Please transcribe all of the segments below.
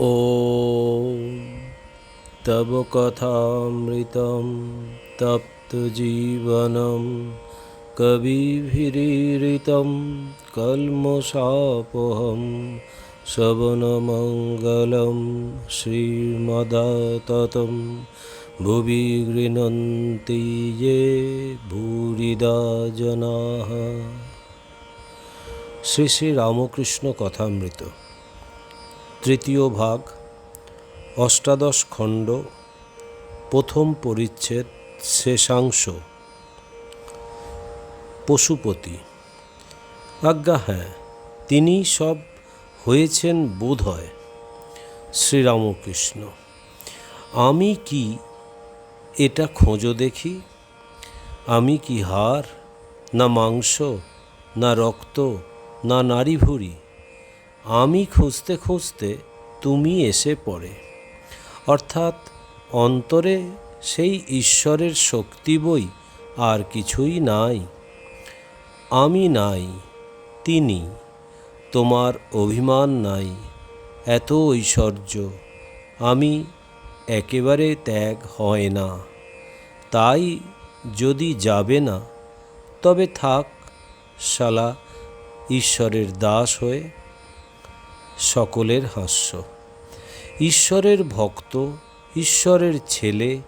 ॐ तव कथामृतं तप्तजीवनं कविभिरीरितं कल्मषापहं शवनमङ्गलं श्रीमदाततं भुवि गृह्णन्ति ये भूरिदा जनाः শ্রী শ্রী রামকৃষ্ণ কথামৃত তৃতীয় ভাগ, অষ্টাদশ খণ্ড, প্রথম পরিচ্ছেদ, শেষাংশ। পশুপতি, আজ্ঞা হ্যাঁ তিনি সব হয়েছেন বোধ হয় শ্রীরামকৃষ্ণ। আমি কি এটা খোঁজো দেখি? আমি কি হাড়, না মাংস, না রক্ত, না নারী ভুরি আমি খুঁজতে খুঁজতে তুমি এসে পড়ে। অর্থাৎ অন্তরে সেই ঈশ্বরের শক্তি বই আর কিছুই নাই। আমি নাই, তিনি, তোমার অভিমান নাই। এত ঐশ্বর্য, আমি একেবারে ত্যাগ হয় না। তাই যদি যাবে না, তবে থাক, শালা, ঈশ্বরের দাস হয়ে সকলের হাস্য। ঈশ্বরের ভক্ত, ঈশ্বরের ছেলে,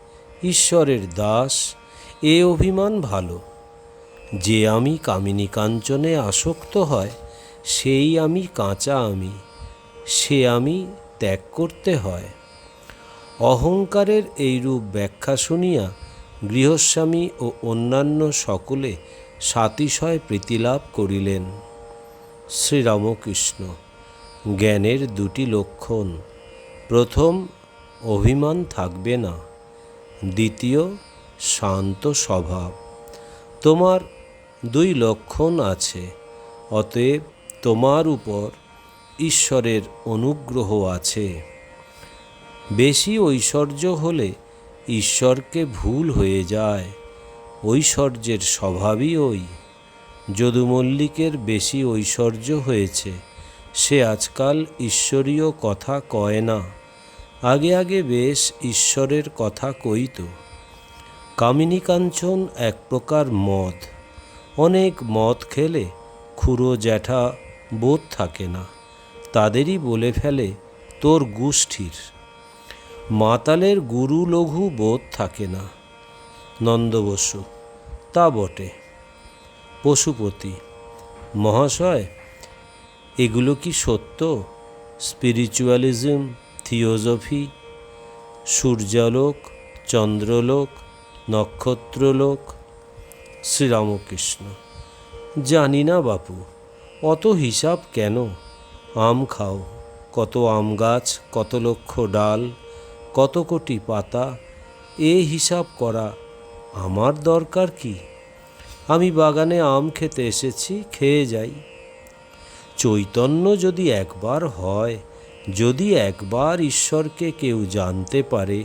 ঈশ্বরের দাস, এ অভিমান ভালো। যে আমি কামিনী কাঞ্চনে আসক্ত হয়, সেই আমি কাঁচা আমি, সে আমি ত্যাগ করতে হয়। অহংকারের এইরূপ ব্যাখ্যা শুনিয়া গৃহস্বামী ও অন্যান্য সকলে সাতিশয় প্রীতিলাভ করিলেন। শ্রীরামকৃষ্ণ। জ্ঞানের দুটি লক্ষণ। প্রথম, অভিমান থাকবে না। দ্বিতীয়, শান্ত স্বভাব। তোমার দুই লক্ষণ আছে, অতএব তোমার উপর ঈশ্বরের অনুগ্রহ আছে। বেশি ঐশ্বর্য হলে ঈশ্বরকে ভুল হয়ে যায়। ঐশ্বর্যের স্বভাবই ওই। যদু মল্লিকের বেশি ঐশ্বর্য হয়েছে। সে আজকাল ঈশ্বরীয় কথা কয় না। আগে আগে বেশ ঈশ্বরের কথা কইত কামিনী কাঞ্চন এক প্রকার মদ। অনেক মদ খেলে খুড়ো জ্যাঠা বোধ থাকে না। তাদেরই বলে ফেলে তোর গোষ্ঠীর। মাতালের গুরু লঘু বোধ থাকে না। নন্দবসু, তা বটে। পশুপতি, মহাশয় এগুলো কি সত্য? স্পিরিচুয়ালিজম থিওজফি সূর্যালোক, চন্দ্রলোক, নক্ষত্রলোক, শ্রীরামকৃষ্ণ। জানি না বাপু, অত হিসাব কেন? আম খাও, কত আম গাছ, কত লক্ষ ডাল, কত কোটি পাতা, এ হিসাব করা আমার দরকার কি? আমি বাগানে আম খেতে এসেছি, খেয়ে যাই। চৈতন্য যদি একবার হয়, যদি একবার ঈশ্বরকে কেউ জানতে পারে,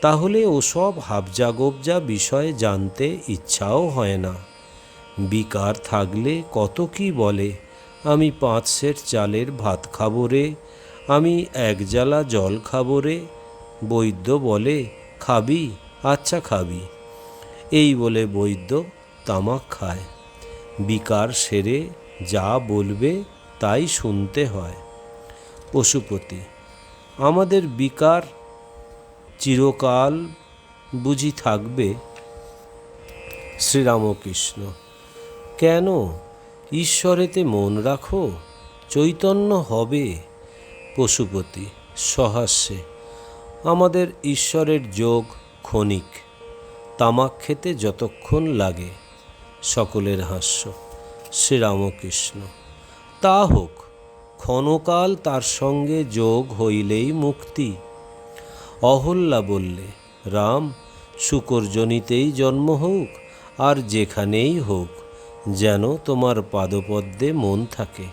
তাহলে ওসব হাবজাগবজা বিষয়ে জানতে ইচ্ছাও হয় না। বিকার থাকলে কত কি বলে, আমি পাঁচ সের চালের ভাত খাব রে, আমি এক জ্বালা জল খাব রে, বৈদ্য বলে, খাবি আচ্ছা খাবি। এই বলে বৈদ্য তামাক খায়। বিকার সেরে যা বলবে তাই শুনতে হয়। পশুপতি, আমাদের বিকার চিরকাল বুঝি থাকবে শ্রীরামকৃষ্ণ। কেন ঈশ্বরেতে মন রাখো, চৈতন্য হবে। পশুপতি, সহাস্যে, আমাদের ঈশ্বরের যোগ ক্ষণিক, তামাক খেতে যতক্ষণ লাগে। সকলের হাস্য, শ্রীরামকৃষ্ণ। তা হোক, ক্ষণকাল তার সঙ্গে যোগ হইলেই মুক্তি। অহল্যা বললে, রাম, শুকরজনিতেই জন্ম হোক, আর যেখানেই হোক, যেন তোমার পাদপদ্মে মন থাকে,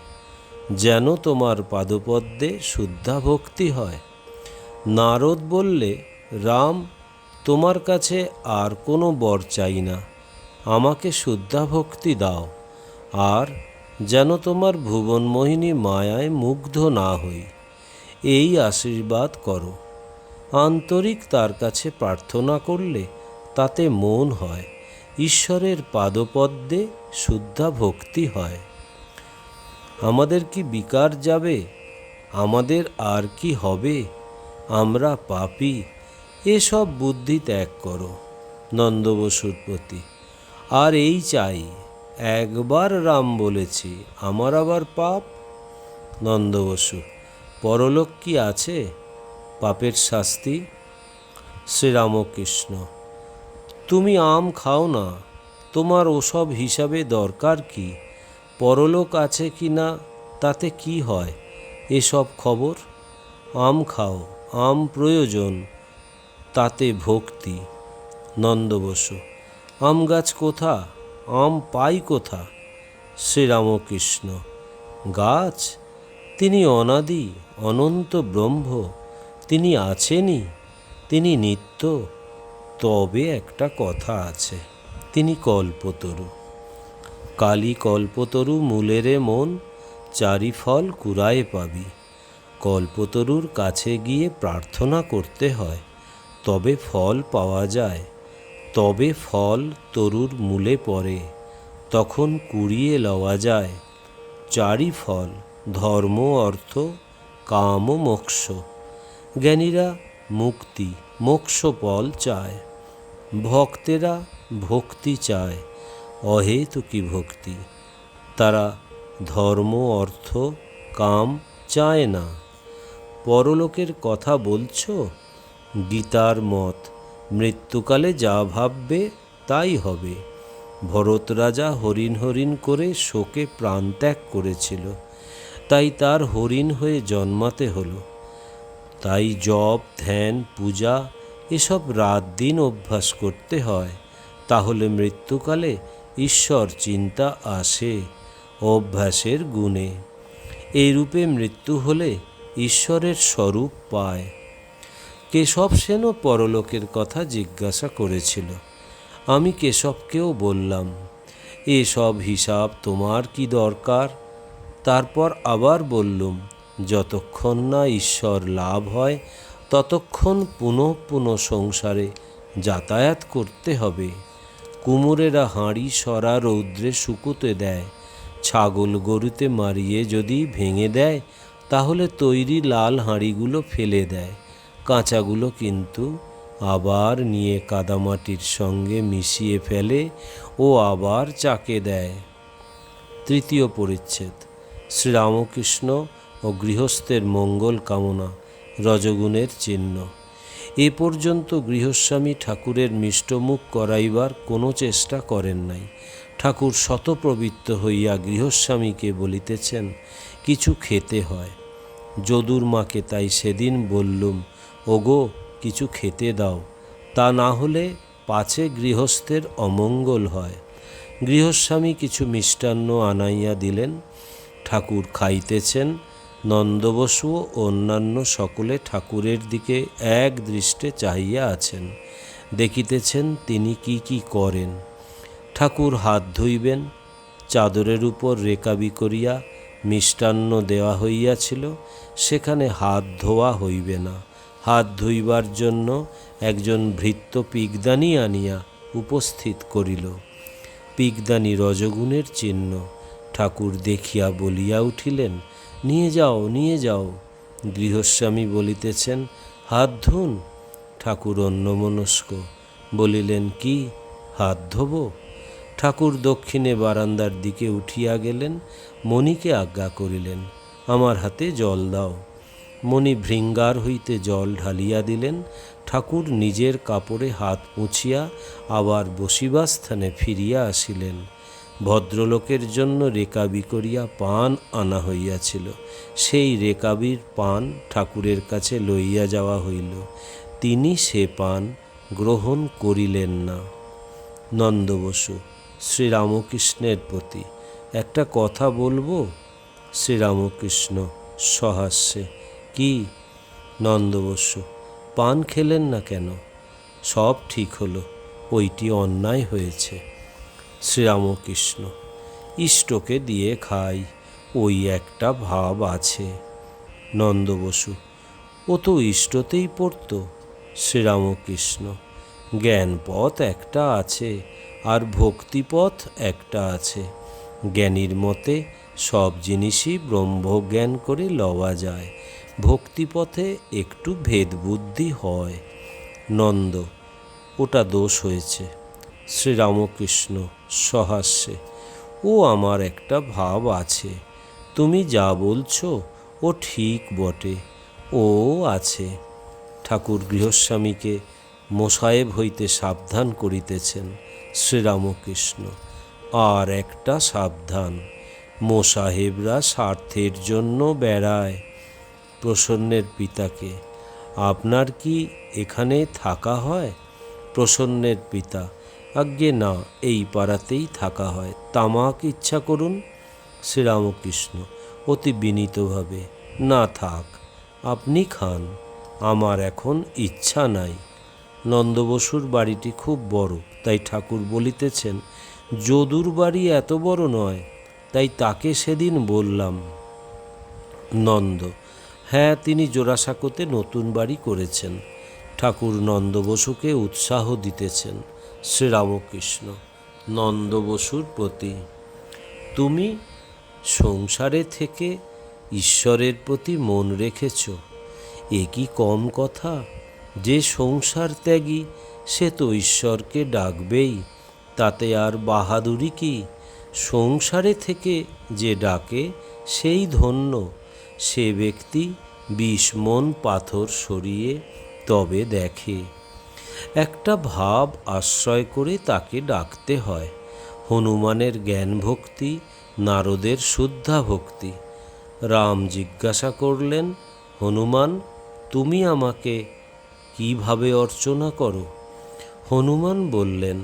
যেন তোমার পাদপদ্মে শুদ্ধা ভক্তি হয়। নারদ বললে, রাম, তোমার কাছে আর কোনো বর চাই না, আমাকে শুদ্ধা ভক্তি দাও, আর যেন তোমার ভুবনমোহিনী মায়ায় মুগ্ধ না হই। এই আশীর্বাদ করো। আন্তরিক তার কাছে প্রার্থনা করলে তাতে মন হয়। ঈশ্বরের পাদপদ্মে শুদ্ধা ভক্তি হয়। আমাদের কি বিকার যাবে? আমাদের আর কি হবে? আমরা পাপি। এসব বুদ্ধি ত্যাগ করো নন্দবসুর প্রতি। আর এই চাই একবার রাম বলেছি, আমার আবার পাপ? নন্দবসু পরলোক কি আছে? পাপের শাস্তি? শ্রীরামকৃষ্ণ, তুমি আম খাও না, তোমার ওসব হিসাবে দরকার কি? পরলোক আছে কি না, তাতে কি হয়? এসব খবর? আম খাও, আম প্রয়োজন, তাতে ভক্তি। নন্দবসু আম গাছ কোথা? আম পাই কোথা? শ্রীরামকৃষ্ণ। গাছ? তিনি অনাদি, অনন্ত ব্রহ্ম। তিনি আছেনই, তিনি নিত্য। তবে একটা কথা আছে, তিনি কল্পতরু। কালী কল্পতরু মূলেরে মন চারি ফল কুড়ায় পাবি। কল্পতরুর কাছে গিয়ে প্রার্থনা করতে হয়, তবে ফল পাওয়া যায়। তবে ফল তরুর মূলে পড়ে, তখন কুড়িয়ে লওয়া যায়। চারি ফল, ধর্ম, অর্থ, কাম ও মোক্ষ। জ্ঞানীরা মুক্তি, মোক্ষ ফল চায়। ভক্তেরা ভক্তি চায় অহেতুকি ভক্তি? তারা ধর্ম, অর্থ, কাম চায় না। পরলোকের কথা বলছো? গীতার মত মৃত্যুকালে যা ভাববে তাই হবে। ভরত রাজা হরিণ হরিণ করে শোকে প্রাণত্যাগ করেছিল। তাই তার হরিণ হয়ে জন্মাতে হলো। তাই জপ, ধ্যান, পূজা এসব রাত দিন অভ্যাস করতে হয়। তাহলে মৃত্যুকালে ঈশ্বর চিন্তা আসে অভ্যাসের গুণে। এই রূপে মৃত্যু হলে ঈশ্বরের স্বরূপ পায়। কেশব সেনও পরলোকের কথা জিজ্ঞাসা করেছিল। আমি কেশবকেও বললাম, এসব হিসাব তোমার কি দরকার? তারপর আবার বললুম, যতক্ষণ না ঈশ্বর লাভ হয়, ততক্ষণ পুনঃ পুনঃ সংসারে যাতায়াত করতে হবে। কুমোরেরা হাঁড়ি, সরা, রৌদ্রে শুকুতে দেয়। ছাগল গরুতে মারিয়ে যদি ভেঙে দেয়, তাহলে তৈরি লাল হাঁড়িগুলো ফেলে দেয়। কাঁচাগুলো কিন্তু আবার নিয়ে কাদামাটির সঙ্গে মিশিয়ে ফেলে ও আবার চাকে দেয়। তৃতীয় পরিচ্ছেদ, শ্রীরামকৃষ্ণ ও গৃহস্থের মঙ্গল কামনা, রজগুণের চিহ্ন। এ পর্যন্ত গৃহস্বামী ঠাকুরের মিষ্টমুখ করাইবার কোনো চেষ্টা করেন নাই। ঠাকুর শতপ্রবৃত্ত হইয়া গৃহস্বামীকে বলিতেছেন, কিছু খেতে হয়। যদুর মাকে তাই সেদিন বললুম ওগো, কিছু খেতে দাও। তা না হলে পাছে গৃহস্থের অমঙ্গল হয়। গৃহস্বামী কিছু মিষ্টান্ন আনাইয়া দিলেন। ঠাকুর খাইতেছেন। নন্দবসু ও অন্যান্য সকলে ঠাকুরের দিকে এক দৃষ্টে চাহিয়া আছেন। দেখিতেছেন তিনি কি কি করেন। ঠাকুর হাত ধুইবেন। চাদরের উপর রেকাবি করিয়া মিষ্টান্ন দেওয়া হইয়াছিল, সেখানে হাত ধোয়া হইবে না। হাত ধুইবার জন্য একজন ভৃত্য পিগদানি আনিয়া উপস্থিত করিল। পিগদানি রজগুণের চিহ্ন। ঠাকুর দেখিয়া বলিয়া উঠিলেন, নিয়ে যাও নিয়ে যাও। গৃহস্বামী বলিতেছেন, হাত ধুন। ঠাকুর অন্যমনস্ক বলিলেন, কি, হাত ধোব? ঠাকুর দক্ষিণে বারান্দার দিকে উঠিয়া গেলেন, মণিকে আজ্ঞা করিলেন, আমার হাতে জল দাও। মণি ভৃঙ্গার হইতে জল ঢালিয়া দিলেন, ঠাকুর নিজের কাপড়ে হাত মুছিয়া আবার বসিবার স্থানে ফিরিয়া আসিলেন। ভদ্রলোকের জন্য রেকাবি করিয়া পান আনা হইয়াছিল। সেই রেকাবির পান ঠাকুরের কাছে লইয়া যাওয়া হইল। তিনি সে পান গ্রহণ করিলেন না। নন্দবসু শ্রীরামকৃষ্ণের প্রতি একটা কথা বলব? শ্রীরামকৃষ্ণ সহাস্যে কি নন্দবসু, পান খেলেন না কেন? সব ঠিক হলো, ওইটি অন্যায় হয়েছে। শ্রীরামকৃষ্ণ, ইষ্টকে দিয়ে খাই, ওই একটা ভাব আছে। নন্দবসু, ও তো ইষ্টতেই পড়তো। শ্রীরামকৃষ্ণ, জ্ঞানপথ একটা আছে, আর ভক্তিপথ একটা আছে। জ্ঞানীর মতে সব জিনিসই ব্রহ্মজ্ঞান করে লওয়া যায়। ভক্তিপথে একটু ভেদবুদ্ধি হয়। নন্দ, ওটা দোষ হয়েছে। শ্রীরামকৃষ্ণ, সহাস্যে, ও আমার একটা ভাব আছে। তুমি যা বলছো, ও ঠিক বটে, ও আছে। ঠাকুর গৃহস্বামীকে মোসাহেব হইতে সাবধান করিতেছেন শ্রীরামকৃষ্ণ। আর একটা সাবধান মোসাহেবরা স্বার্থের জন্য বেড়ায়। প্রসন্নের পিতাকে। আপনার কি এখানে থাকা হয়? প্রসন্নের পিতা, আজ্ঞে না, এই পাড়াতেই থাকা হয়। তামাক ইচ্ছা করুন, শ্রীরামকৃষ্ণ, অতি বিনীতভাবে। না থাক, আপনি খান, আমার এখন ইচ্ছা নাই। নন্দবসুর বাড়িটি খুব বড়, তাই ঠাকুর বলিতেছেন, যদুর বাড়ি এত বড় নয়, তাই তাকে সেদিন বললাম। নন্দ হ্যাঁ তিনি জোড়াসাঁকোতে নতুন বাড়ি করেছেন। ঠাকুর নন্দ বসুকে উৎসাহ দিতেছেন। শ্রীরামকৃষ্ণ, নন্দ বসুর প্রতি। তুমি সংসারে থেকে ঈশ্বরের প্রতি মন রেখেছ। এ কি কম কথা? যে সংসার ত্যাগী, সে তো ঈশ্বরকে ডাকবেই। তাতে আর বাহাদুরি কি? সংসারে থেকে যে ডাকে, সেই ধন্য। সে ব্যক্তি বিষ মন পাথর সরিয়ে তবে দেখে। একটা ভাব আশ্রয় করে তাকে ডাকতে হয়। হনুমানের জ্ঞান ভক্তি, নারদের শুদ্ধা ভক্তি। রাম জিজ্ঞাসা করলেন, হনুমান, তুমি আমাকে কীভাবে অর্চনা করো? হনুমান বললেন,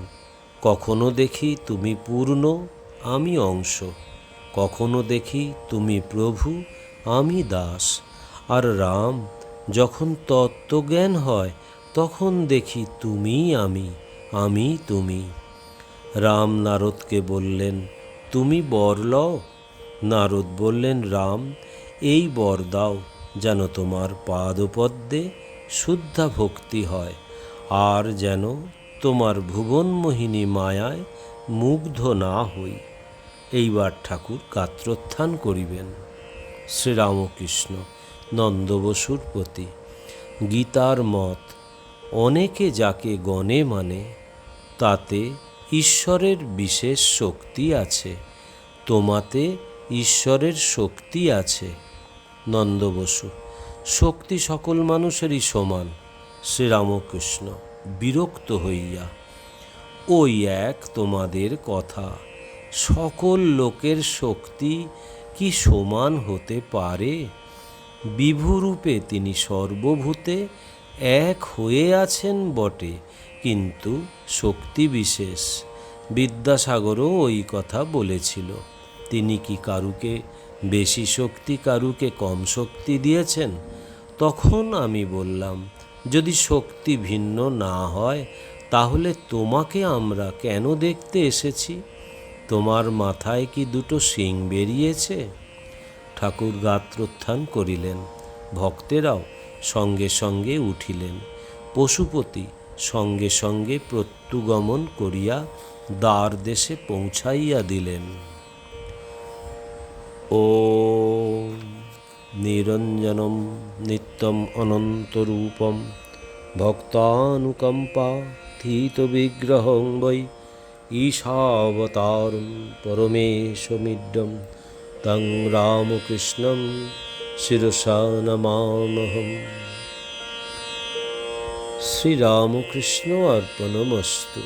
কখনো দেখি তুমি পূর্ণ, আমি অংশ। কখনো দেখি তুমি প্রভু আমি দাস, আর রাম যখন তত্ত্বজ্ঞান হয়, তখন দেখি তুমি আমি আমি তুমি। রাম নারদকে বললেন, তুমি বর লও? নারদ বললেন, রাম, এই বর দাও, যেন তোমার পাদপদ্মে শুদ্ধা ভক্তি হয়, আর যেন তোমার ভুবনমোহিনী মায়ায় মুগ্ধ না হই। এইবার ঠাকুর গাত্রোত্থান করিবেন। শ্রীরামকৃষ্ণ নন্দবসুর প্রতি। গীতার মত, অনেকে যাকে গণে মানে তাতে ঈশ্বরের বিশেষ শক্তি আছে, তোমাতে ঈশ্বরের শক্তি আছে নন্দবসু শক্তি সকল মানুষেরই সমান, শ্রীরামকৃষ্ণ বিরক্ত হইয়া। ওই এক তোমাদের কথা, সকল লোকের শক্তি কি সমান হতে পারে? বিভুরূপে তিনি সর্বভূতে এক হয়ে আছেন বটে, কিন্তু শক্তি বিশেষ। বিদ্যাসাগরও ওই কথা বলেছিল। তিনি কি কারুকে বেশি শক্তি, কারুকে কম শক্তি দিয়েছেন? তখন আমি বললাম, যদি শক্তি ভিন্ন না হয়, তাহলে তোমাকে আমরা কেন দেখতে এসেছি? তোমার মাথায় কি দুটো শিং বেরিয়েছে? ঠাকুর গাত্রোত্থান করিলেন। ভক্তেরাও সঙ্গে সঙ্গে উঠিলেন। পশুপতি সঙ্গে সঙ্গে প্রত্যুগমন করিয়া দ্বার দেশে পৌঁছাইয়া দিলেন। ও নিরঞ্জনম নিত্যম অনন্তরূপম ভক্তানুকম্পা থিত বিগ্রহং বৈ ঈশাবতারম পরমেশমিড্ডম তং রামকৃষ্ণম শিরসা নমামহম শ্রীরামকৃষ্ণ অর্পণমস্তু